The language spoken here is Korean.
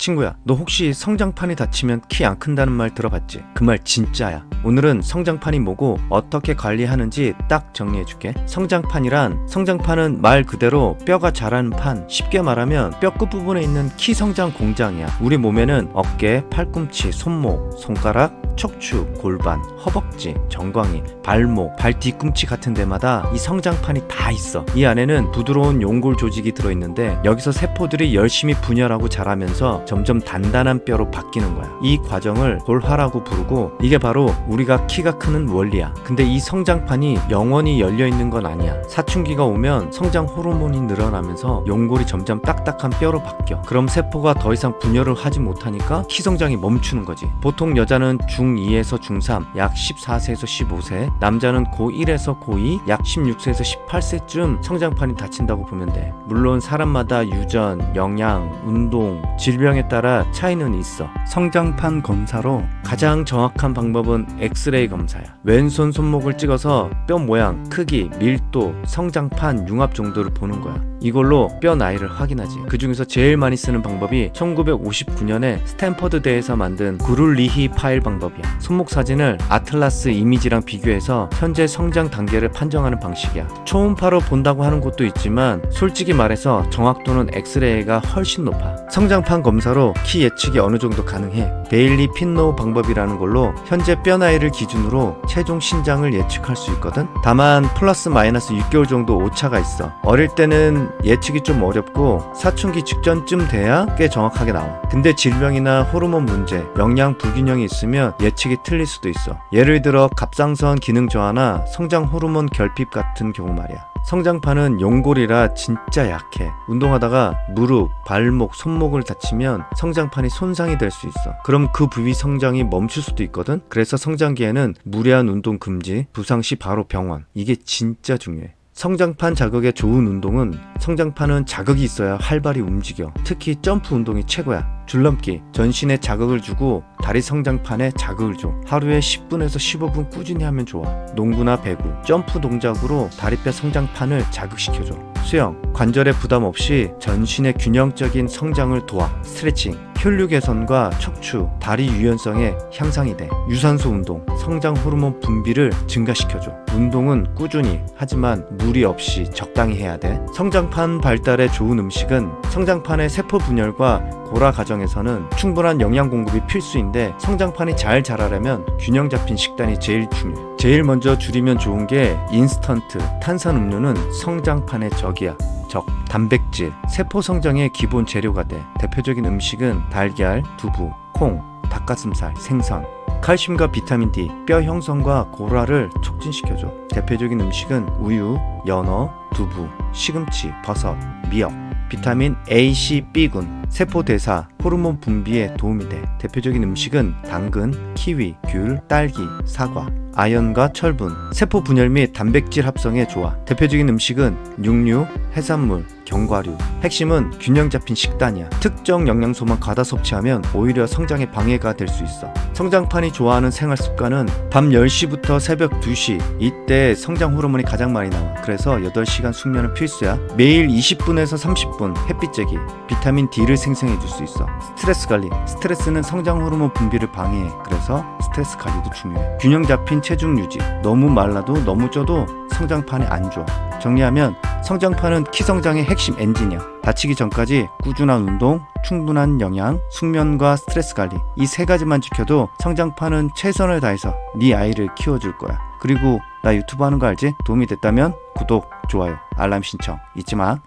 친구야, 너 혹시 성장판이 다치면 키 안 큰다는 말 들어봤지? 그 말 진짜야. 오늘은 성장판이 뭐고 어떻게 관리하는지 딱 정리해줄게. 성장판이란 성장판은 말 그대로 뼈가 자라는 판. 쉽게 말하면 뼈 끝부분에 있는 키 성장 공장이야. 우리 몸에는 어깨, 팔꿈치, 손목, 손가락, 척추, 골반, 허벅지, 정광이, 발목, 발 뒤꿈치 같은 데마다 이 성장판이 다 있어. 이 안에는 부드러운 용골 조직이 들어있는데 여기서 세포들이 열심히 분열하고 자라면서 점점 단단한 뼈로 바뀌는 거야. 이 과정을 골화라고 부르고 이게 바로 우리가 키가 크는 원리야. 근데 이 성장판이 영원히 열려 있는 건 아니야. 사춘기가 오면 성장 호르몬이 늘어나면서 용골이 점점 딱딱한 뼈로 바뀌어. 그럼 세포가 더 이상 분열을 하지 못하니까 키 성장이 멈추는 거지. 보통 여자는 중2에서 중3, 약 14세에서 15세, 남자는 고1에서 고2, 약 16세에서 18세쯤 성장판이 다친다고 보면 돼. 물론 사람마다 유전, 영양, 운동, 질병에 따라 차이는 있어. 성장판 검사로 가장 정확한 방법은 엑스레이 검사야. 왼손 손목을 찍어서 뼈 모양, 크기, 밀도, 성장판, 융합 정도를 보는 거야. 이걸로 뼈 나이를 확인하지. 그 중에서 제일 많이 쓰는 방법이 1959년에 스탠퍼드 대에서 만든 구룰리히 파일 방법이야. 손목 사진을 아틀라스 이미지랑 비교해서 현재 성장 단계를 판정하는 방식이야. 초음파로 본다고 하는 곳도 있지만 솔직히 말해서 정확도는 엑스레이가 훨씬 높아. 성장판 검사로 키 예측이 어느 정도 가능해. 데일리 핀노우 방법 이라는 걸로 현재 뼈 나이를 기준으로 최종 신장을 예측할 수 있거든. 다만 플러스 마이너스 6개월 정도 오차가 있어. 어릴 때는 예측이 좀 어렵고 사춘기 직전쯤 돼야 꽤 정확하게 나와. 근데 질병이나 호르몬 문제, 영양 불균형이 있으면 예측이 틀릴 수도 있어. 예를 들어 갑상선 기능 저하나 성장 호르몬 결핍 같은 경우 말이야. 성장판은 용골이라 진짜 약해. 운동하다가 무릎, 발목, 손목을 다치면 성장판이 손상이 될 수 있어. 그럼 그 부위 성장이 멈출 수도 있거든. 그래서 성장기에는 무리한 운동 금지, 부상 시 바로 병원. 이게 진짜 중요해. 성장판 자극에 좋은 운동은 성장판은 자극이 있어야 활발히 움직여. 특히 점프 운동이 최고야. 줄넘기, 전신에 자극을 주고 다리 성장판에 자극을 줘. 하루에 10분에서 15분 꾸준히 하면 좋아. 농구나 배구, 점프 동작으로 다리뼈 성장판을 자극시켜줘. 수영, 관절에 부담 없이 전신의 균형적인 성장을 도와. 스트레칭, 혈류 개선과 척추, 다리 유연성에 향상이 돼. 유산소 운동, 성장 호르몬 분비를 증가시켜줘. 운동은 꾸준히 하지만 무리 없이 적당히 해야 돼. 성장판 발달에 좋은 음식은 성장판의 세포 분열과 고라 과정에서는 충분한 영양 공급이 필수인데 성장판이 잘 자라려면 균형 잡힌 식단이 제일 중요해. 제일 먼저 줄이면 좋은 게 인스턴트, 탄산 음료는 성장판의 적이야. 적, 단백질, 세포 성장의 기본 재료가 돼. 대표적인 음식은 달걀, 두부, 콩, 닭가슴살, 생선. 칼슘과 비타민 D, 뼈 형성과 고라를 촉진시켜줘. 대표적인 음식은 우유, 연어, 두부, 시금치, 버섯, 미역. 비타민 A, C, B군, 세포 대사, 호르몬 분비에 도움이 돼. 대표적인 음식은 당근, 키위, 귤, 딸기, 사과. 아연과 철분, 세포 분열 및 단백질 합성에 좋아. 대표적인 음식은 육류, 해산물, 견과류. 핵심은 균형 잡힌 식단이야. 특정 영양소만 과다 섭취하면 오히려 성장에 방해가 될 수 있어. 성장판이 좋아하는 생활 습관은 밤 10시부터 새벽 2시. 이때 성장 호르몬이 가장 많이 나와. 그래서 8시간 숙면은 필수야. 매일 20분에서 30분 햇빛 쬐기. 비타민 D를 생성해 줄 수 있어. 스트레스 관리. 스트레스는 성장 호르몬 분비를 방해해. 그래서 스트레스 관리도 중요해. 균형 잡힌 체중 유지. 너무 말라도 너무 쪄도 성장판에 안 좋아. 정리하면 성장판은 키 성장의 핵심 엔진이야. 다치기 전까지 꾸준한 운동, 충분한 영양, 숙면과 스트레스 관리 이 세 가지만 지켜도 성장판은 최선을 다해서 네 아이를 키워줄 거야. 그리고 나 유튜브 하는 거 알지? 도움이 됐다면 구독, 좋아요, 알람 신청 잊지 마.